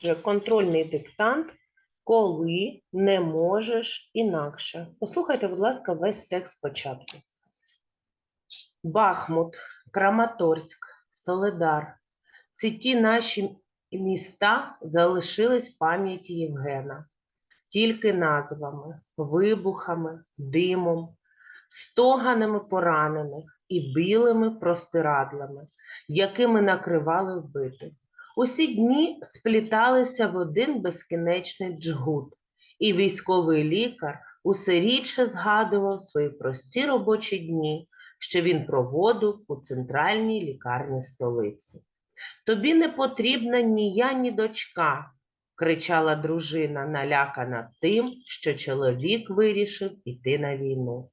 Отже, контрольний диктант, коли не можеш інакше. Послухайте, будь ласка, весь текст спочатку. Бахмут, Краматорськ, Соледар. Ці ті наші міста залишились в пам'яті Євгена. Тільки назвами, вибухами, димом, стоганами поранених і білими простирадлами, якими накривали вбитих. Усі дні спліталися в один безкінечний джгут, і військовий лікар усе рідше згадував свої прості робочі дні, що він проводив у центральній лікарні столиці. Тобі не потрібна ні я, ні дочка, кричала дружина, налякана тим, що чоловік вирішив іти на війну.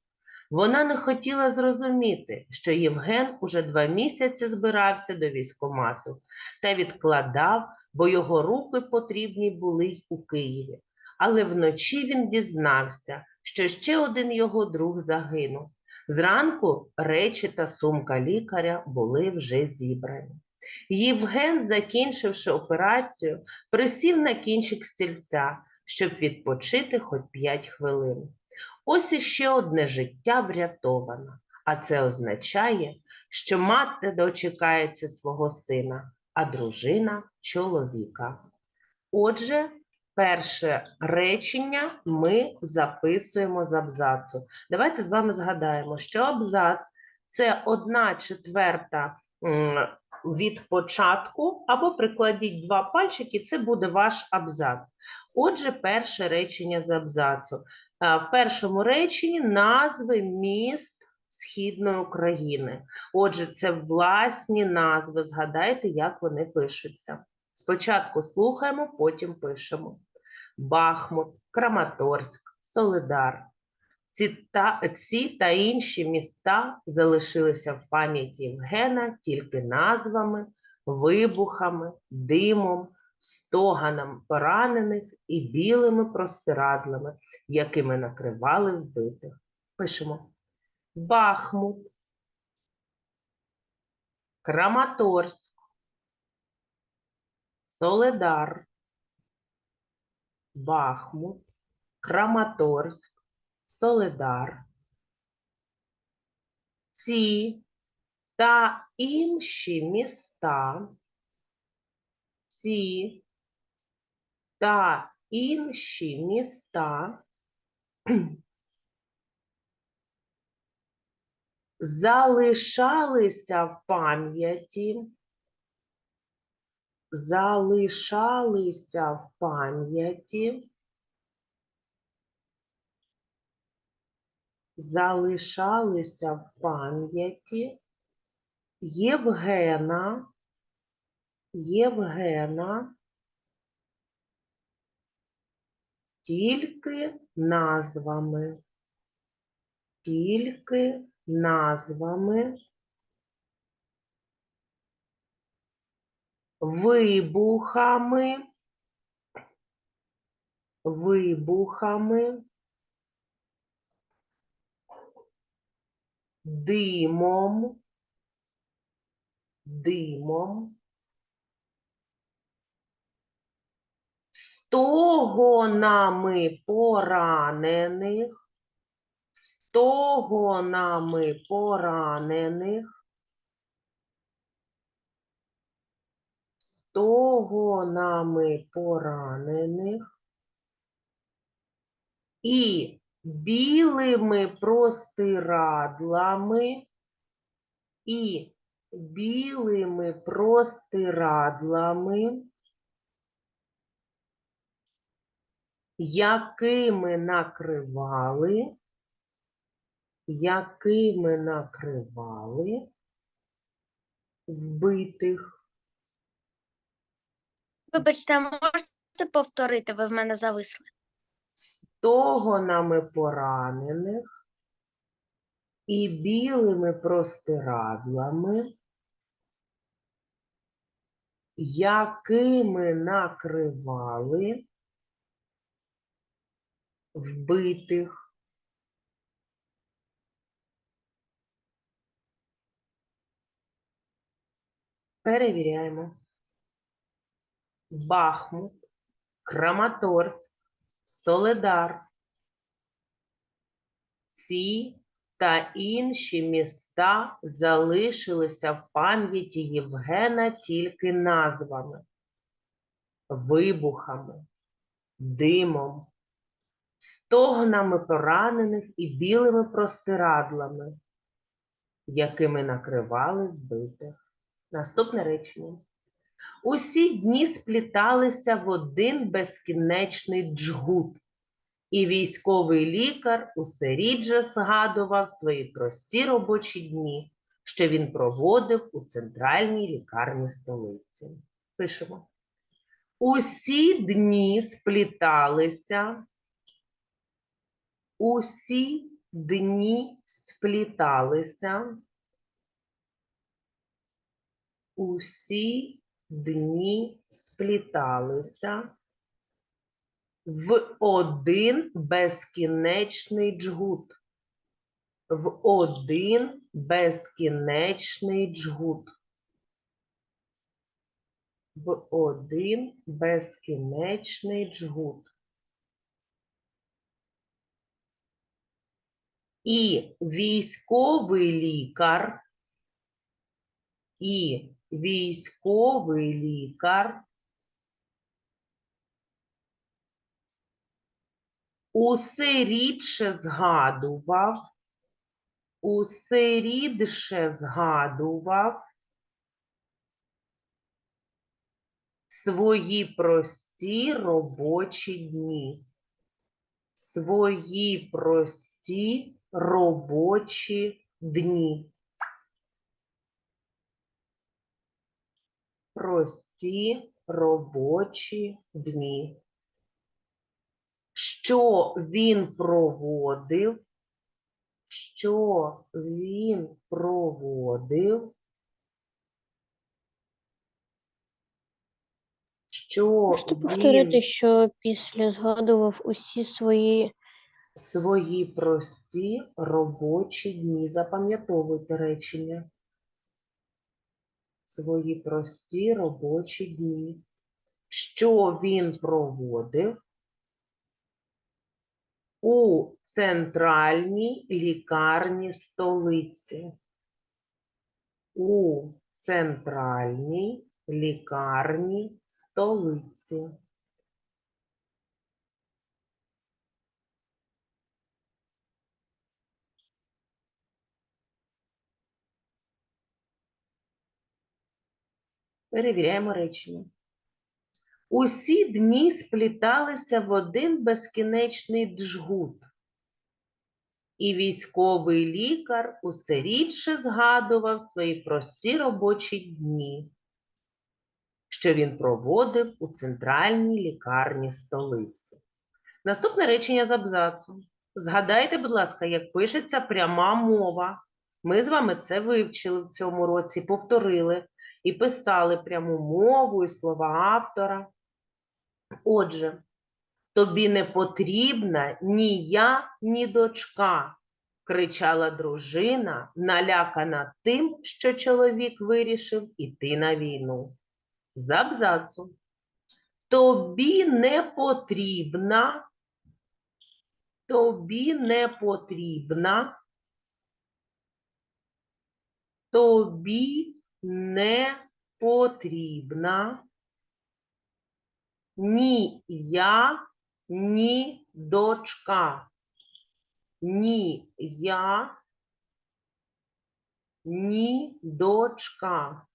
Вона не хотіла зрозуміти, що Євген уже два місяці збирався до військомату та відкладав, бо його руки потрібні були й у Києві. Але вночі він дізнався, що ще один його друг загинув. Зранку речі та сумка лікаря були вже зібрані. Євген, закінчивши операцію, присів на кінчик стільця, щоб відпочити хоч п'ять хвилин. Ось іще одне життя врятовано, а це означає, що мати дочекається свого сина, а дружина чоловіка. Отже, перше речення ми записуємо з абзацу. Давайте з вами згадаємо, що абзац це одна четверта від початку, або прикладіть два пальчики, це буде ваш абзац. Отже, перше речення з абзацу. А, В першому реченні назви міст Східної України. Отже, це власні назви. Згадайте, як вони пишуться. Спочатку слухаємо, потім пишемо. Бахмут, Краматорськ, Солидар. Ці та, ці та інші міста залишилися в пам'яті Євгена тільки назвами, вибухами, димом, стоганом поранених і білими простирадлами, якими накривали вбитих. Пишемо. Бахмут, Краматорськ, Соледар, Бахмут, Краматорськ, Соледар. Ці та інші міста, ці та інші міста залишалися в пам'яті, залишалися в пам'яті, залишалися в пам'яті Євгена, Євгена тільки назвами, тільки назвами, вибухами, вибухами, димом, димом, стогонами поранених, стогонами поранених, стогонами поранених і білими простирадлами, і білими простирадлами, якими накривали, якими накривали вбитих. Вибачте, а можете повторити, ви в мене зависли. стогонами поранених і білими простирадлами, якими накривали вбитих. Перевіряємо. Бахмут, Краматорськ, Соледар. Ці та інші міста залишилися в пам'яті Євгена тільки назвами, вибухами, димом, стогнами поранених і білими простирадлами, якими накривали вбитих. Наступне речення. Усі дні спліталися в один безкінечний джгут, і військовий лікар усе рідше згадував свої прості робочі дні, що він проводив у центральній лікарні столиці. Пишемо. Усі дні спліталися, усі дні спліталися, усі дні спліталися в один безкінечний джгут. В один безкінечний джгут. В один безкінечний джгут. І військовий лікар, і військовий лікар усе рідше згадував, усе рідше згадував свої прості робочі дні. Свої прості робочі дні. Прості робочі дні. Що він проводив, що він проводив, що Можете він повторити, що після згадував усі свої свої прості робочі дні. Запам'ятовуйте речення. Свої прості робочі дні. Що він проводив у центральній лікарні столиці. У центральній лікарні столиці. Перевіряємо речення. Усі дні спліталися в один безкінечний джгут. І військовий лікар усе рідше згадував свої прості робочі дні, що він проводив у центральній лікарні столиці. Наступне речення з абзацу. Згадайте, будь ласка, як пишеться пряма мова. Ми з вами це вивчили в цьому році, повторили і писали пряму мову і слова автора. Отже, тобі не потрібна ні я, ні дочка, кричала дружина, налякана тим, що чоловік вирішив іти на війну. З абзацу. Тобі не потрібна, тобі не потрібна, тобі не потрібна ні я, ні дочка. Ні я, ні дочка.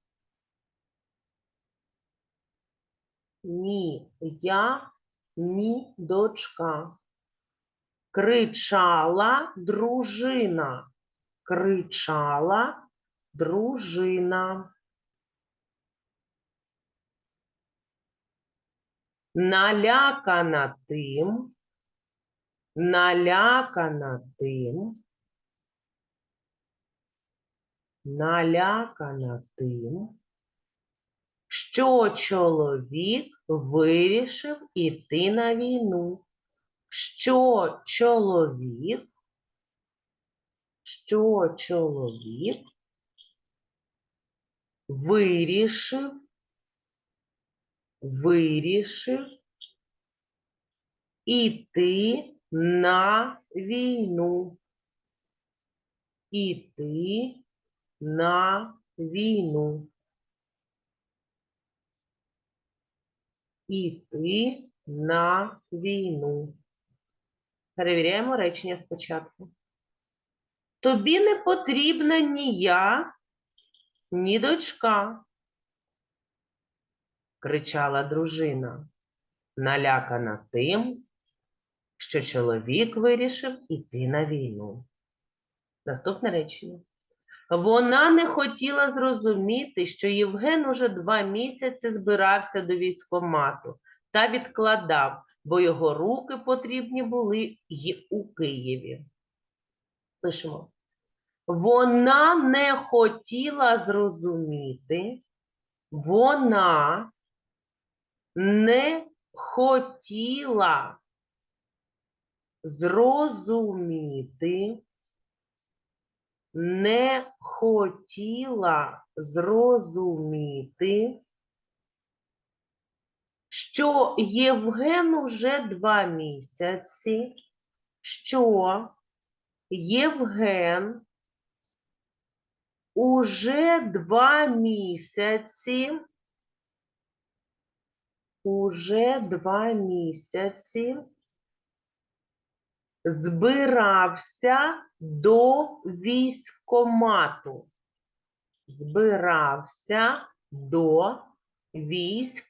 Ні я, ні дочка. Кричала дружина. Кричала дружина. налякана тим, налякана тим, налякана тим, що чоловік вирішив іти на війну, що чоловік, що чоловік вирішив вирішив Іти на війну. Іти на війну. Іти на війну. Перевіряємо речення спочатку. Тобі не потрібна ні я, ні дочка, кричала дружина, налякана тим, що чоловік вирішив іти на війну. Наступне речення. Вона не хотіла зрозуміти, що Євген уже два місяці збирався до військомату та відкладав, бо його руки потрібні були й у Києві. Пишемо. Вона не хотіла зрозуміти, вона не хотіла зрозуміти, не хотіла зрозуміти, що Євген уже два місяці, що Євген уже два місяці, уже два місяці збирався до військомату. Збирався до військкомату.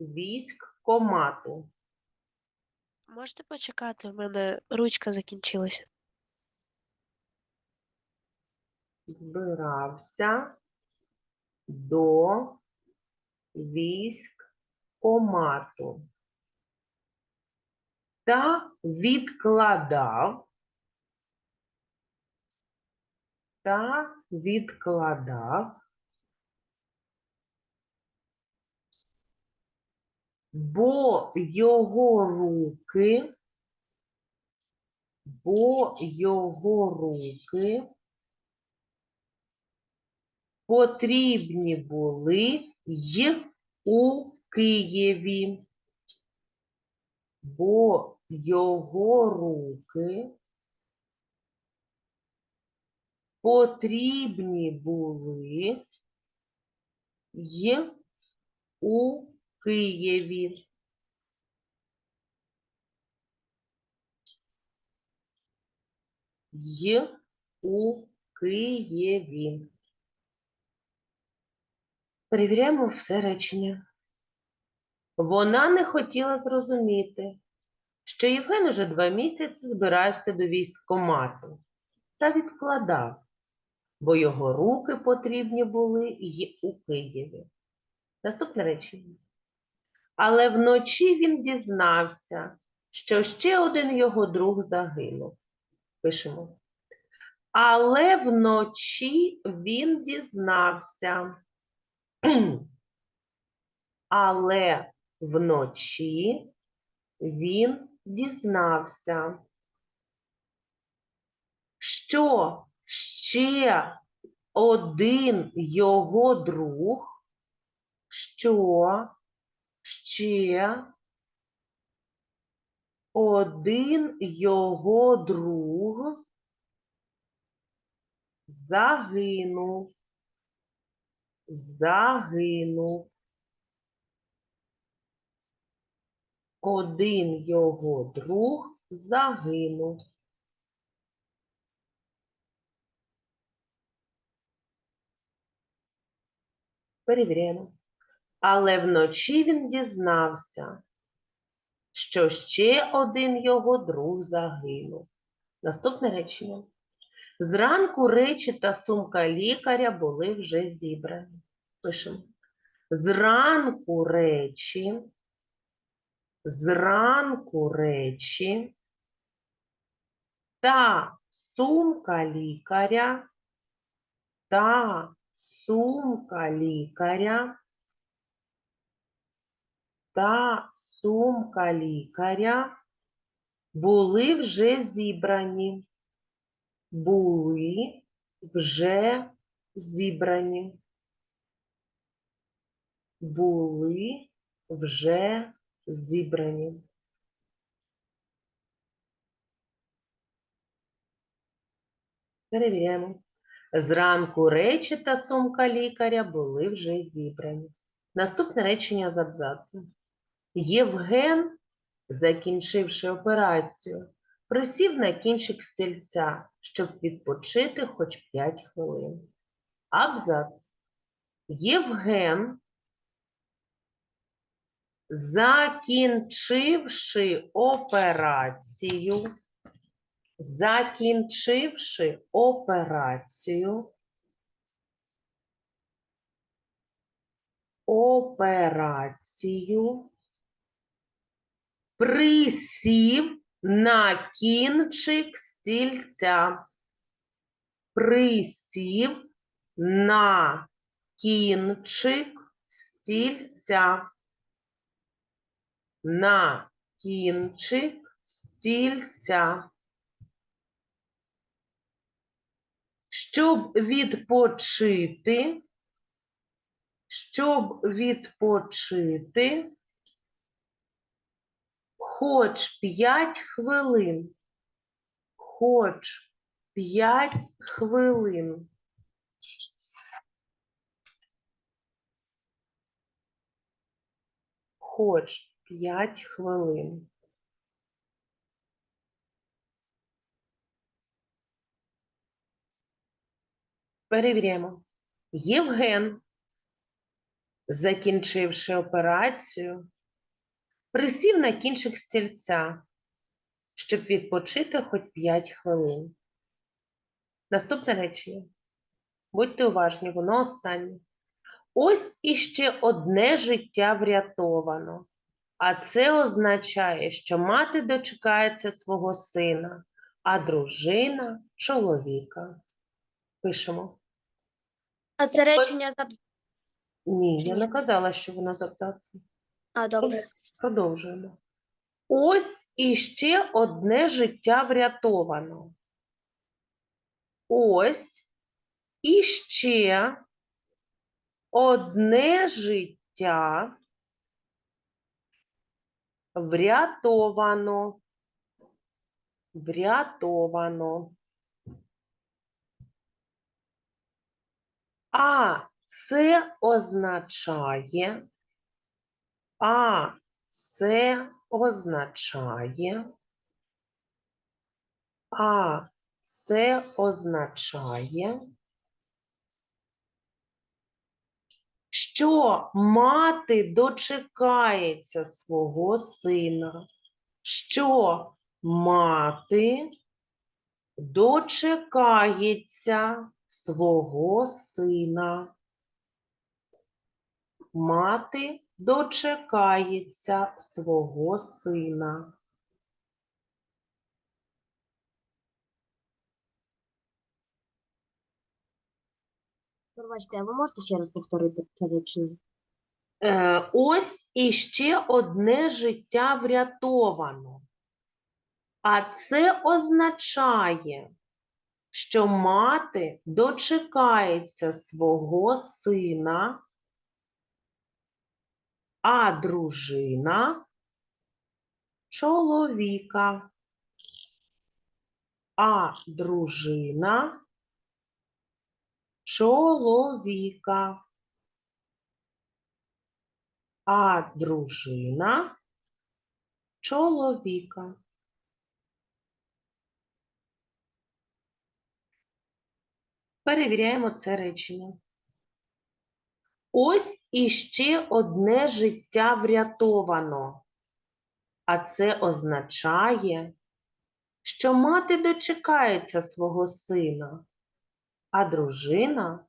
Військкомату. Можете почекати, в мене ручка закінчилася. Збирався до військкомату. Та відкладав та відкладав, бо його руки, бо його руки потрібні були й у Києві, бо його руки потрібні були й у Києві. Й у Києві. Перевіряємо все речення. Вона не хотіла зрозуміти, що Євген уже два місяці збирався до військкомату та відкладав, бо його руки потрібні були й у Києві. Наступне речення. Але вночі він дізнався, що ще один його друг загинув. Пишемо. Але вночі він дізнався. Але вночі він дізнався, що ще один його друг, що ще один його друг загинув загинув. Один його друг загинув. Перевіряємо. Але вночі він дізнався, що ще один його друг загинув. Наступне речення. Зранку речі та сумка лікаря були вже зібрані. Пишемо. Зранку речі, зранку речі та сумка лікаря, та сумка лікаря, та сумка лікаря були вже зібрані були вже зібрані. Були вже зібрані. Перевіряємо. Зранку речі та сумка лікаря були вже зібрані. Наступне речення з абзацу. Євген, закінчивши операцію, присів на кінчик стільця, щоб відпочити хоч 5 хвилин. Абзац. Євген, закінчивши операцію, закінчивши операцію, операцію, присів на кінчик стільця. Присів на кінчик стільця. На кінчик стільця. Щоб відпочити, щоб відпочити хоч 5 хвилин, хоч 5 хвилин. Хоч 5 хвилин. Перевіряємо. Євген, закінчивши операцію, присів на кінчик стільця, щоб відпочити хоч 5 хвилин. Наступне речення. Будьте уважні, воно останнє. Ось іще одне життя врятовано. А це означає, що мати дочекається свого сина, а дружина чоловіка. Пишемо. А це речення з абзацу. Ні, я не казала, що воно з абзацу. А, добре. Продовжуємо. Ось іще одне життя врятовано. Ось іще одне життя врятовано. Врятовано. А це означає, а це означає, а це означає, що мати дочекається свого сина, що мати дочекається свого сина. Мати дочекається свого сина. Пробачте, а ви можете ще раз повторити це речення? Е, ось іще одне життя врятовано. А це означає, що мати дочекається свого сина, а дружина чоловіка. А дружина чоловіка. А дружина чоловіка. Перевіряємо це речення. Ось іще одне життя врятовано. А це означає, що мати дочекається свого сина, а дружина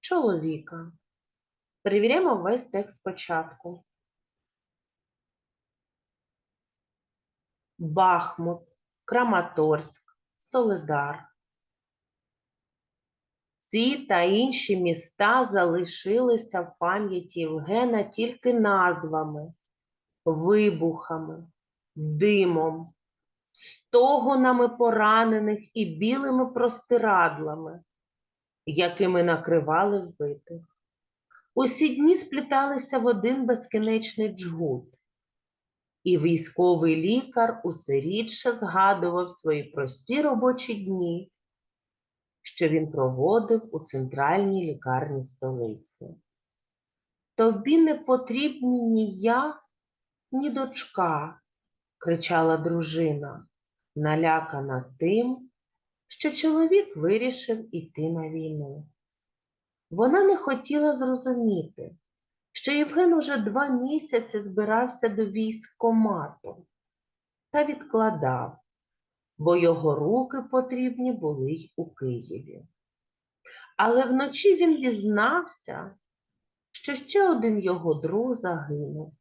чоловіка. Перевіряємо весь текст спочатку. Бахмут, Краматорськ, Солидар. Ці та інші міста залишилися в пам'яті Євгена тільки назвами, вибухами, димом, стогонами поранених і білими простирадлами, якими накривали вбитих. Усі дні спліталися в один безкінечний джгут, і військовий лікар усе рідше згадував свої прості робочі дні, що він проводив у центральній лікарні столиці. Тобі не потрібні ні я, ні дочка, кричала дружина, налякана тим, що чоловік вирішив іти на війну. Вона не хотіла зрозуміти, що Євген уже два місяці збирався до військкомату та відкладав, бо його руки потрібні були й у Києві. Але вночі він дізнався, що ще один його друг загинув.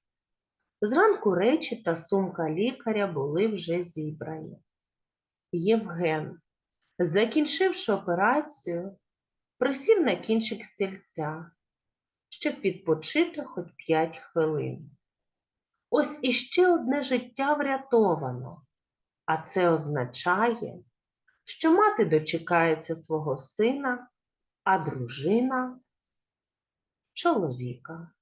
Зранку речі та сумка лікаря були вже зібрані. Євген, закінчивши операцію, присів на кінчик стільця, щоб відпочити хоч п'ять хвилин. Ось іще одне життя врятовано, а це означає, що мати дочекається свого сина, а дружина чоловіка.